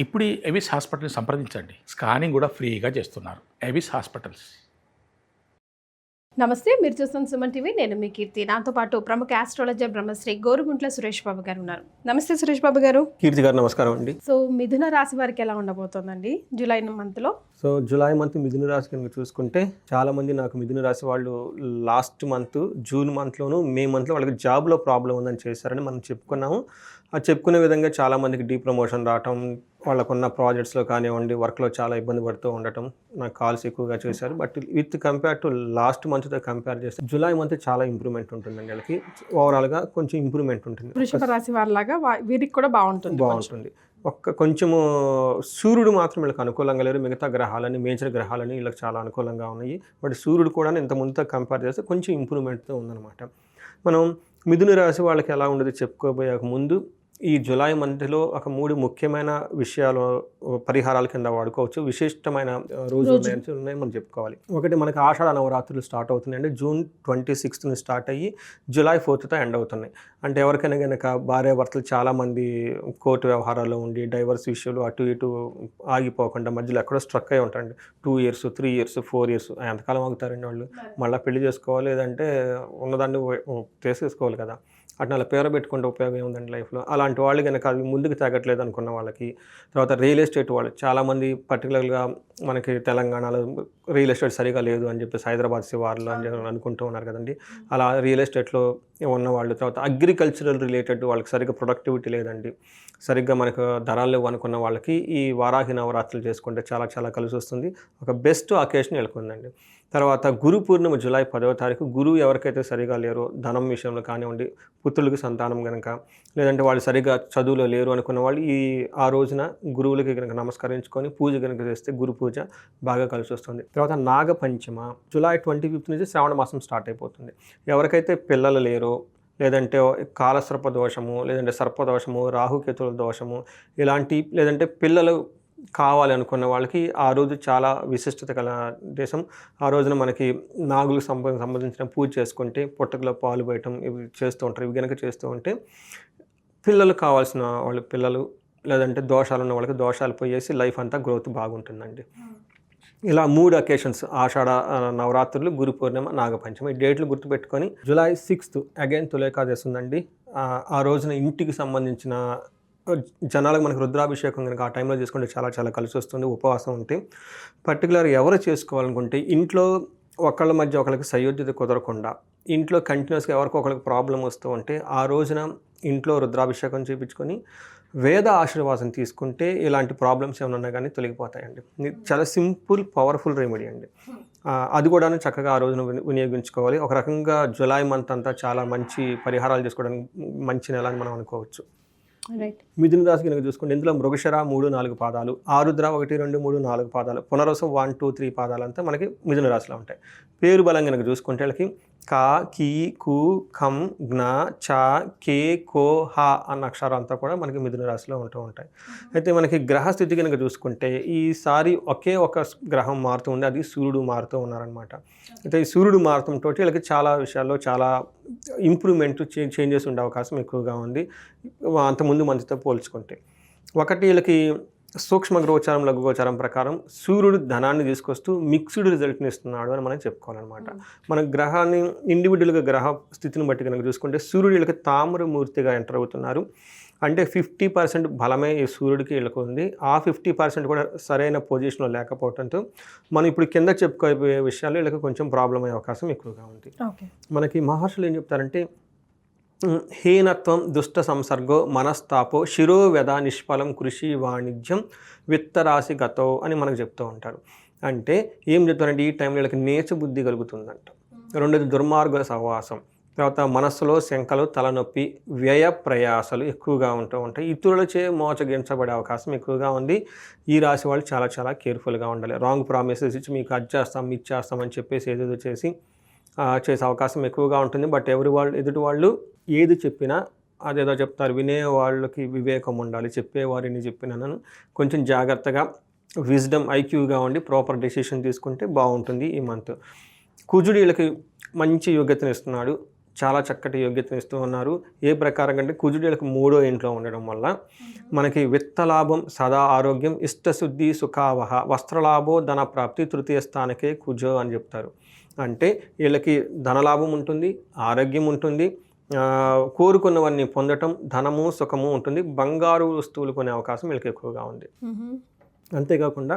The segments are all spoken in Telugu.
ఇప్పుడు ఎవిస్ హాస్పిటల్ని సంప్రదించండి. స్కానింగ్ కూడా ఫ్రీగా చేస్తున్నారు. ఎవిస్ హాస్పిటల్స్. నమస్తే మీరు చూస్తున్న సుమన్ టీవీ. నేను మీ కీర్తి. నాతో పాటు ప్రముఖ ఆస్ట్రాలజర్ బ్రహ్మశ్రీ గోరుగుంట్ల సురేష్ బాబు గారు ఉన్నారు. నమస్తే సురేష్ బాబు గారు. కీర్తి గారు నమస్కారం అండి. సో మిథున రాశి వారికి ఎలా ఉండబోతోందండి? జూలై మంత్లో. సో జూలై మంత్ మిథున రాశి కనుక చూసుకుంటే చాలా మంది నాకు మిథున రాశి వాళ్ళు లాస్ట్ మంత్ జూన్ మంత్లోను మే మంత్లో వాళ్ళకి జాబ్లో ప్రాబ్లం ఉందని చేశారని మనం చెప్పుకున్నాము. చెప్పుకునే విధంగా చాలా మందికి డీ ప్రమోషన్ రావటం వాళ్ళకున్న ప్రాజెక్ట్స్లో కానివ్వండి వర్క్లో చాలా ఇబ్బంది పడుతూ ఉండటం నాకు కాల్స్ ఎక్కువగా చేశారు. But with compare to last మంత్తో compare చేస్తే జూలై మంత్ చాలా ఇంప్రూవ్మెంట్ ఉంటుందండి వాళ్ళకి. ఓవరాల్గా కొంచెం ఇంప్రూవ్మెంట్ ఉంటుంది. వృషభ రాశి వారిలాగా వా- వీరికి కూడా బాగుంటుంది. బాగుంటుంది. ఒక్క కొంచెము సూర్యుడు మాత్రం వీళ్ళకి అనుకూలంగా లేరు. మిగతా గ్రహాలని మేజర్ గ్రహాలని వీళ్ళకి చాలా అనుకూలంగా ఉన్నాయి. బట్ సూర్యుడు కూడా ఇంత ముందుతో కంపేర్ చేస్తే కొంచెం ఇంప్రూవ్మెంట్తో ఉందన్నమాట. మనం మిథున రాశి వాళ్ళకి ఎలా ఉండదు చెప్పుకోబోయే ముందు ఈ జులై మంత్లో ఒక మూడు ముఖ్యమైన విషయాలు పరిహారాల కింద వాడుకోవచ్చు. విశిష్టమైన రోజులు రోజు. ఉన్నాయని ఉన్నాయి మనం చెప్పుకోవాలి. ఒకటి మనకి ఆషాఢ నవరాత్రులు స్టార్ట్ అవుతున్నాయి అంటే జూన్ ట్వంటీ సిక్స్త్ని స్టార్ట్ అయ్యి జూలై ఫోర్త్తో ఎండ్ అవుతున్నాయి. అంటే ఎవరికైనా కనుక భార్య భర్తలు చాలామంది కోర్టు వ్యవహారాల్లో ఉండి డైవర్స్ విషయాలు అటు ఇటు ఆగిపోకుండా మధ్యలో ఎక్కడో స్ట్రక్ అయి ఉంటారండి. Two years three years four years ఎంతకాలం ఆగుతారండి వాళ్ళు? మళ్ళీ పెళ్ళి చేసుకోవాలి లేదంటే ఉన్నదాన్ని తీసేసుకోవాలి కదా. అట్లా అలా పేరు పెట్టుకుంటే ఉపయోగం ఏముందండి లైఫ్లో? అలాంటి వాళ్ళు కనుక అవి ముందుకు తగ్గట్లేదు అనుకున్న వాళ్ళకి తర్వాత రియల్ ఎస్టేట్ వాళ్ళు చాలామంది పర్టికులర్గా మనకి తెలంగాణలో రియల్ ఎస్టేట్ సరిగా లేదు అని చెప్పేసి హైదరాబాద్ శివార్లు అని అనుకుంటూ ఉన్నారు కదండి. అలా రియల్ ఎస్టేట్లో ఉన్న వాళ్ళు తర్వాత అగ్రికల్చరల్ రిలేటెడ్ వాళ్ళకి సరిగ్గా ప్రొడక్టివిటీ లేదండి. సరిగ్గా మనకు ధరలు లేవు అనుకున్న వాళ్ళకి ఈ వారాహి నవరాత్రులు చేసుకుంటే చాలా చాలా కలిసి వస్తుంది. ఒక బెస్ట్ అకేషన్ వెళ్ళుకుందండి తర్వాత గురు పూర్ణిమ జూలై పదవ తారీఖు గురువు ఎవరికైతే సరిగా లేరో ధనం విషయంలో కానివ్వండి పుత్రులకు సంతానం కనుక లేదంటే వాళ్ళు సరిగా చదువులో లేరు అనుకున్న వాళ్ళు ఈ ఆ రోజున గురువులకి కనుక నమస్కరించుకొని పూజ కనుక చేస్తే గురు పూజ బాగా కలిసి వస్తుంది. తర్వాత నాగపంచమ జూలై ట్వంటీ ఫిఫ్త్ నుంచి శ్రావణ మాసం స్టార్ట్ అయిపోతుంది. ఎవరికైతే పిల్లలు లేరో లేదంటే కాలసర్ప దోషము లేదంటే సర్పదోషము రాహుకేతుల దోషము ఇలాంటి లేదంటే పిల్లలు కావాలి అనుకున్న వాళ్ళకి ఆ రోజు చాలా విశిష్టత గల దేశం. ఆ రోజున మనకి నాగులకు సంబ సంబంధించిన పూజ చేసుకుంటే పుట్టకలో పాలు పోయటం ఇవి చేస్తూ ఉంటారు. ఇవి కనుక చేస్తూ ఉంటే పిల్లలు కావాల్సిన వాళ్ళు పిల్లలు లేదంటే దోషాలు ఉన్న వాళ్ళకి దోషాలు పోయేసి లైఫ్ అంతా గ్రోత్ బాగుంటుందండి. ఇలా మూడు అకేషన్స్ ఆషాఢ నవరాత్రులు గురు పూర్ణిమ నాగపంచమి ఈ డేట్లు గుర్తుపెట్టుకొని జూలై సిక్స్త్ అగైన్ తులేకాదశి ఉందండి. ఆ, రోజున ఇంటికి సంబంధించిన జనాలకు మనకు రుద్రాభిషేకం కనుక ఆ టైంలో చేసుకుంటే చాలా చాలా కలిసి వస్తుంది ఉపవాసం ఉంటే. పర్టికులర్ ఎవరు చేసుకోవాలనుకుంటే ఇంట్లో ఒకళ్ళ మధ్య ఒకరికి సయోధ్యత కుదరకుండా ఇంట్లో కంటిన్యూస్గా ఎవరికి ఒకరికి ప్రాబ్లం వస్తూ ఉంటే ఆ రోజున ఇంట్లో రుద్రాభిషేకం చేయించుకొని వేద ఆశీర్వాదం తీసుకుంటే ఇలాంటి ప్రాబ్లమ్స్ ఏమైనా ఉన్నా కానీ తొలగిపోతాయండి. చాలా సింపుల్ పవర్ఫుల్ రెమెడీ అండి. అది కూడా చక్కగా ఆ రోజున వినియోగించుకోవాలి. ఒక రకంగా జులై మంత్ అంతా చాలా మంచి పరిహారాలు చేసుకోవడానికి మంచి నెల అని మనం అనుకోవచ్చు. మిథున రాశి కనుక చూసుకుంటే ఇందులో మృగశర మూడు నాలుగు పాదాలు ఆరుద్ర ఒకటి రెండు మూడు నాలుగు పాదాలు పునరసం వన్ టూ త్రీ పాదాలు అంతా మనకి మిథున రాశిలో ఉంటాయి. పేరు బలం కనుక చూసుకుంటే వాళ్ళకి కా కీ కు ఖం జ్ఞ చ కే కో హ అన్న అక్షరాలు అంతా కూడా మనకి మిథున రాశిలో ఉంటూ ఉంటాయి. అయితే మనకి గ్రహస్థితి కనుక చూసుకుంటే ఈసారి ఒకే ఒక గ్రహం మారుతూ ఉంది అది సూర్యుడు మారుతూ ఉన్నారనమాట అయితే ఈ సూర్యుడు మారుతుంతో వీళ్ళకి చాలా విషయాల్లో చాలా ఇంప్రూవ్మెంట్ చేంజెస్ ఉండే అవకాశం ఎక్కువగా ఉంది. అంతకుముందు మంచితో పోల్చుకుంటే. ఒకటి వీళ్ళకి సూక్ష్మ గోచారం లఘు గోచారం ప్రకారం సూర్యుడు ధనాన్ని తీసుకొస్తూ మిక్స్డ్ రిజల్ట్ని ఇస్తున్నాడు అని మనం చెప్పుకోవాలన్నమాట. మన గ్రహాన్ని ఇండివిజువల్గా గ్రహ స్థితిని బట్టి కనుక చూసుకుంటే సూర్యుడు వీళ్ళకి తామ్రమూర్తిగా ఎంటర్ అవుతున్నారు. అంటే ఫిఫ్టీ పర్సెంట్ బలమే ఈ సూర్యుడికి వీళ్ళకు ఉంది. ఆ ఫిఫ్టీ పర్సెంట్ కూడా సరైన పొజిషన్లో లేకపోవడంతో మనం ఇప్పుడు కింద చెప్పుకోబోయే విషయాలు వీళ్ళకి కొంచెం ప్రాబ్లం అయ్యే అవకాశం ఎక్కువగా ఉంది. మనకి మహర్షులు ఏం చెప్తారంటే హీనత్వం దుష్ట సంసర్గో మనస్తాపో శిరోవ్యధ నిష్ఫలం కృషి వాణిజ్యం విత్తరాశి గతో అని మనకు చెప్తూ ఉంటారు. అంటే ఏం చెప్తారంటే ఈ టైంలో వీళ్ళకి నేచ బుద్ధి కలుగుతుందంట. రెండోది దుర్మార్గుల సహవాసం. తర్వాత మనస్సులో శంకలు తలనొప్పి వ్యయ ప్రయాసలు ఎక్కువగా ఉంటూ ఉంటాయి. ఇతరులచే మోచగించబడే అవకాశం ఎక్కువగా ఉంది. ఈ రాశి వాళ్ళు చాలా చాలా కేర్ఫుల్గా ఉండాలి. రాంగ్ ప్రామిసెస్ ఇచ్చి మీకు అది చేస్తాం ఇది అని చెప్పేసి ఏదేదో చేసి చేసే అవకాశం ఎక్కువగా ఉంటుంది. బట్ ఎవరి వాళ్ళు ఎదుటి వాళ్ళు ఏది చెప్పినా అదేదో చెప్తారు. వినే వాళ్ళకి వివేకం ఉండాలి. చెప్పేవారిని చెప్పినాను కొంచెం జాగ్రత్తగా విజ్డమ్ ఐక్యూగా ఉండి ప్రాపర్ డెసిషన్ తీసుకుంటే బాగుంటుంది ఈ మంత్ కుజుడు వీళ్ళకి మంచి యోగ్యతను ఇస్తున్నాడు. చాలా చక్కటి యోగ్యతను ఇస్తూ ఉన్నారు. ఏ ప్రకారం అంటే కుజుడీలకు మూడో ఇంట్లో ఉండడం వల్ల మనకి విత్తలాభం సదా ఆరోగ్యం ఇష్టశుద్ధి సుఖావహ వస్త్రలాభో ధన ప్రాప్తి తృతీయ స్థానకే కుజో అని చెప్తారు. అంటే వీళ్ళకి ధనలాభం ఉంటుంది ఆరోగ్యం ఉంటుంది కోరుకున్నవన్నీ పొందటం ధనము సుఖము ఉంటుంది. బంగారు వస్తువులు కొనే అవకాశం వీళ్ళకి ఎక్కువగా ఉంది. అంతేకాకుండా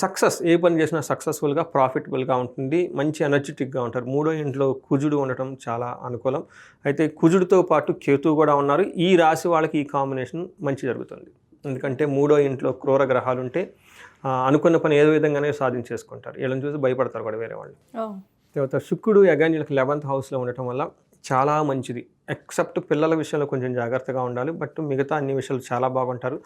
సక్సెస్ ఏ పని చేసినా సక్సెస్ఫుల్గా ప్రాఫిటబుల్గా ఉంటుంది. మంచి ఎనర్జెటిక్గా ఉంటారు. మూడో ఇంట్లో కుజుడు ఉండటం చాలా అనుకూలం. అయితే కుజుడితో పాటు కేతు కూడా ఉన్నారు. ఈ రాశి వాళ్ళకి ఈ కాంబినేషన్ మంచి జరుగుతుంది. ఎందుకంటే మూడో ఇంట్లో క్రూర గ్రహాలు ఉంటే అనుకున్న పని ఏదో విధంగానే సాధించేసుకుంటారు. వీళ్ళని చూసి భయపడతారు కూడా వేరే వాళ్ళు. తర్వాత శుక్రుడు అగైన్ వీళ్ళకి లెవెంత్ హౌస్లో ఉండటం వల్ల చాలా మంచిది. ఎక్సెప్ట్ పిల్లల విషయంలో కొంచెం జాగ్రత్తగా ఉండాలి. బట్ మిగతా అన్ని విషయాలు చాలా బాగుంటారు.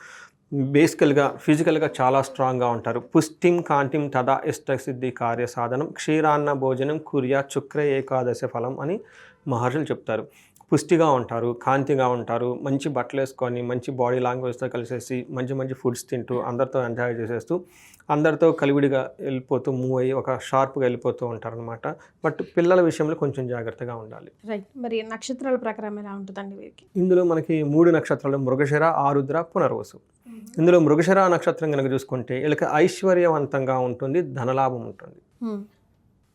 బేసికల్గా ఫిజికల్గా చాలా స్ట్రాంగ్గా ఉంటారు. పుష్టిం కాంతిం తదా ఇష్టసిద్ధి కార్య సాధనం క్షీరాన్న భోజనం కుర్య శుక్ర ఏకాదశి ఫలం అని మహర్షులు చెప్తారు. పుష్టిగా ఉంటారు కాంతిగా ఉంటారు మంచి బట్టలు వేసుకొని మంచి బాడీ లాంగ్వేజ్తో కలిసేసి మంచి మంచి ఫుడ్స్ తింటూ అందరితో ఎంజాయ్ చేసేస్తూ అందరితో కలివిడిగా వెళ్ళిపోతూ మూవ్ అయ్యి ఒక షార్ప్గా వెళ్ళిపోతూ ఉంటారనమాట బట్ పిల్లల విషయంలో కొంచెం జాగ్రత్తగా ఉండాలి. రైట్ మరి నక్షత్రాల ప్రకారం ఎలా ఉంటుందండి వీరికి? ఇందులో మనకి మూడు నక్షత్రాలు మృగశిర ఆరుద్ర పునర్వసు. ఇందులో మృగశిర నక్షత్రం కనుక చూసుకుంటే వీళ్ళకి ఐశ్వర్యవంతంగా ఉంటుంది ధనలాభం ఉంటుంది.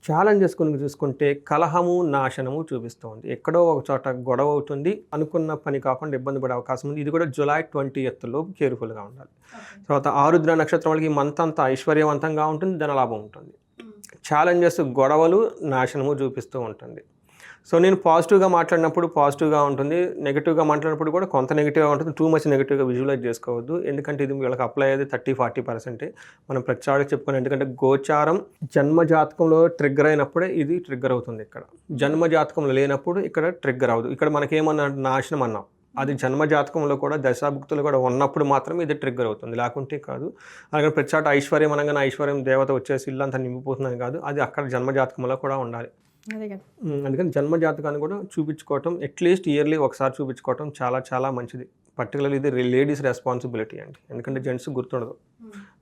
ఛాలెంజెస్ కనుక చూసుకుంటే కలహము నాశనము చూపిస్తుంది. ఎక్కడో ఒక చోట గొడవ అవుతుంది. అనుకున్న పని కాకుండా ఇబ్బంది పడే అవకాశం ఉంది. ఇది కూడా జులై ట్వంటీ ఎత్తులో కేర్ఫుల్గా ఉండాలి. తర్వాత ఆరుద్ర నక్షత్రం వాళ్ళకి మంత్ అంతా ఐశ్వర్యవంతంగా ఉంటుంది. ధనలాభం ఉంటుంది. ఛాలెంజెస్ గొడవలు నాశనము చూపిస్తూ ఉంటుంది. సో నేను పాజిటివ్గా మాట్లాడినప్పుడు పాజిటివ్గా ఉంటుంది నెగిటివ్గా మాట్లాడినప్పుడు కూడా కొంత నెగిటివ్గా ఉంటుంది టూ మచ్ నెగిటివ్గా విజువలైజ్ చేసుకోవద్దు. ఎందుకంటే ఇది వీళ్ళకి అప్లై అయ్యేది థర్టీ ఫార్టీ పర్సెంటే మనం ప్రతిసారి చెప్పుకున్నాం ఎందుకంటే గోచారం జన్మ జాతకంలో ట్రిగ్గర్ అయినప్పుడే ఇది ట్రిగ్గర్ అవుతుంది ఇక్కడ. జన్మ జాతకంలో లేనప్పుడు ఇక్కడ ట్రిగ్గర్ అవ్వదు. ఇక్కడ మనకేమన్నా నాశనం అన్నాం. అది జన్మ జాతకంలో కూడా దశాభుక్తులు కూడా ఉన్నప్పుడు మాత్రమే ఇది ట్రిగ్గర్ అవుతుంది. లేకుంటే కాదు. అలాగే ప్రతిసారి ఐశ్వర్యం అనగానే ఐశ్వర్యం దేవత వచ్చేసి ఇల్లంతా నింపిపోతుందని కాదు. అది అక్కడ జన్మ జాతకంలో కూడా ఉండాలి. అందుకని జన్మ జాతకాన్ని కూడా చూపించుకోవటం అట్లీస్ట్ ఇయర్లీ ఒకసారి చూపించుకోవటం చాలా చాలా మంచిది. పర్టికులర్ ఇది లేడీస్ రెస్పాన్సిబిలిటీ అండి. ఎందుకంటే జెంట్స్ గుర్తుండదు.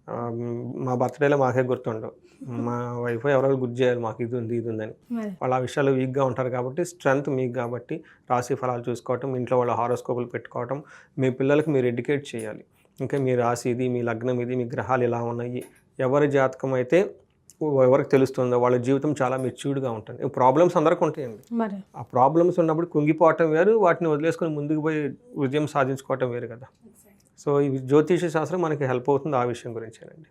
ఆ, మా బర్త్డేలో మాకే గుర్తుండవు. మా వైఫ్ ఎవరో గుర్తు చేయాలి మాకు ఇది ఉంది ఇది ఉందని. వాళ్ళ ఆ విషయాలు వీక్గా ఉంటారు కాబట్టి స్ట్రెంగ్త్ మీకు కాబట్టి రాశి ఫలాలు చూసుకోవటం ఇంట్లో వాళ్ళ హారోస్కోపులు పెట్టుకోవటం మీ పిల్లలకి మీరు ఎడ్యుకేట్ చేయాలి. ఇంకా మీ రాశి ఇది మీ లగ్నం ఇది మీ గ్రహాలు ఇలా ఉన్నాయి. ఎవరి జాతకం అయితే ఎవరికి తెలుస్తుందో వాళ్ళ జీవితం చాలా మెచ్యూర్డ్గా ఉంటుంది. ప్రాబ్లమ్స్ అందరికీ ఉంటాయండి. మరి. ఆ ప్రాబ్లమ్స్ ఉన్నప్పుడు కుంగిపోవటం వేరు వాటిని వదిలేసుకొని ముందుకు పోయి విజయం సాధించుకోవటం వేరు కదా. సో ఈ జ్యోతిష శాస్త్రం మనకి హెల్ప్ అవుతుంది ఆ విషయం గురించేనండి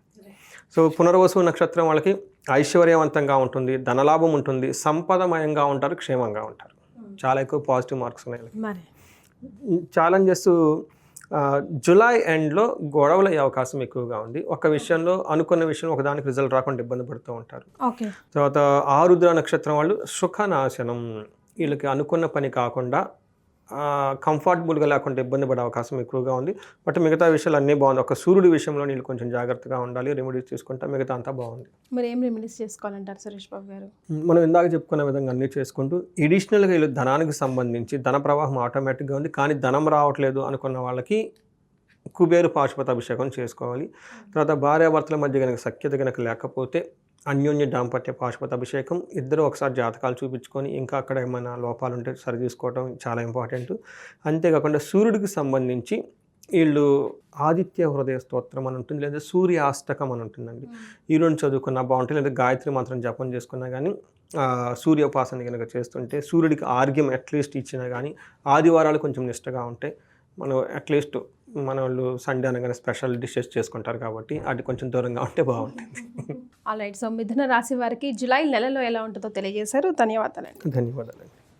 సో పునర్వసు నక్షత్రం వాళ్ళకి ఐశ్వర్యవంతంగా ఉంటుంది ధనలాభం ఉంటుంది సంపదమయంగా ఉంటారు క్షేమంగా ఉంటారు. చాలా ఎక్కువ పాజిటివ్ మార్క్స్ ఉన్నాయి ఛాలెంజెస్ జులై ఎండ్లో గొడవలు అయ్యే అవకాశం ఎక్కువగా ఉంది. ఒక విషయంలో అనుకున్న విషయం ఒకదానికి రిజల్ట్ రాకుండా ఇబ్బంది పడుతూ ఉంటారు. తర్వాత ఆరుద్ర నక్షత్రం వాళ్ళు సుఖనాశనం వీళ్ళకి అనుకున్న పని కాకుండా కంఫర్టబుల్గా లేకుండా ఇబ్బంది పడే అవకాశం ఎక్కువగా ఉంది. బట్ మిగతా విషయాలు అన్నీ బాగుంది ఒక సూర్యుడి విషయంలో వీళ్ళు కొంచెం జాగ్రత్తగా ఉండాలి రెమెడీస్ తీసుకుంటే మిగతా అంతా బాగుంది. మరి ఏం రెమెడీస్ చేసుకోవాలంటారు సురేష్ బాబు గారు? మనం ఇందాక చెప్పుకున్న విధంగా అన్నీ చేసుకుంటూ ఎడిషనల్గా వీళ్ళు ధనానికి సంబంధించి ధన ప్రవాహం ఆటోమేటిక్గా ఉంది. కానీ ధనం రావట్లేదు అనుకున్న వాళ్ళకి కుబేరు పాశుపత అభిషేకం చేసుకోవాలి. తర్వాత భార్యాభర్తల మధ్య కనుక సఖ్యత కనుక లేకపోతే అన్యోన్య దాంపత్య పాశుపత అభిషేకం. ఇద్దరు ఒకసారి జాతకాలు చూపించుకొని ఇంకా అక్కడ ఏమైనా లోపాలు ఉంటే సరి చూసుకోవడం చాలా ఇంపార్టెంట్. అంతేకాకుండా సూర్యుడికి సంబంధించి వీళ్ళు ఆదిత్య హృదయ స్తోత్రం అని ఉంటుంది లేదా సూర్య అష్టకం అని ఉంటుందండి. ఈ రెండు చదువుకున్నా బాగుంటుంది లేదా గాయత్రి మంత్రం జపం చేసుకున్నా కానీ సూర్యోపాసన కనుక చేస్తుంటే సూర్యుడికి ఆర్గ్యం అట్లీస్ట్ ఇచ్చినా కానీ ఆదివారాలు కొంచెం నిష్టగా ఉంటే మనం అట్లీస్ట్ మన వాళ్ళు సండే అనగానే స్పెషల్ డిషెస్ చేసుకుంటారు కాబట్టి అది కొంచెం దూరంగా ఉంటే బాగుంటుంది. ఆల్ రైట్ సో మిథున రాశి వారికి జులై నెలలో ఎలా ఉంటుందో తెలియజేశారు. ధన్యవాదాలండి. ధన్యవాదాలు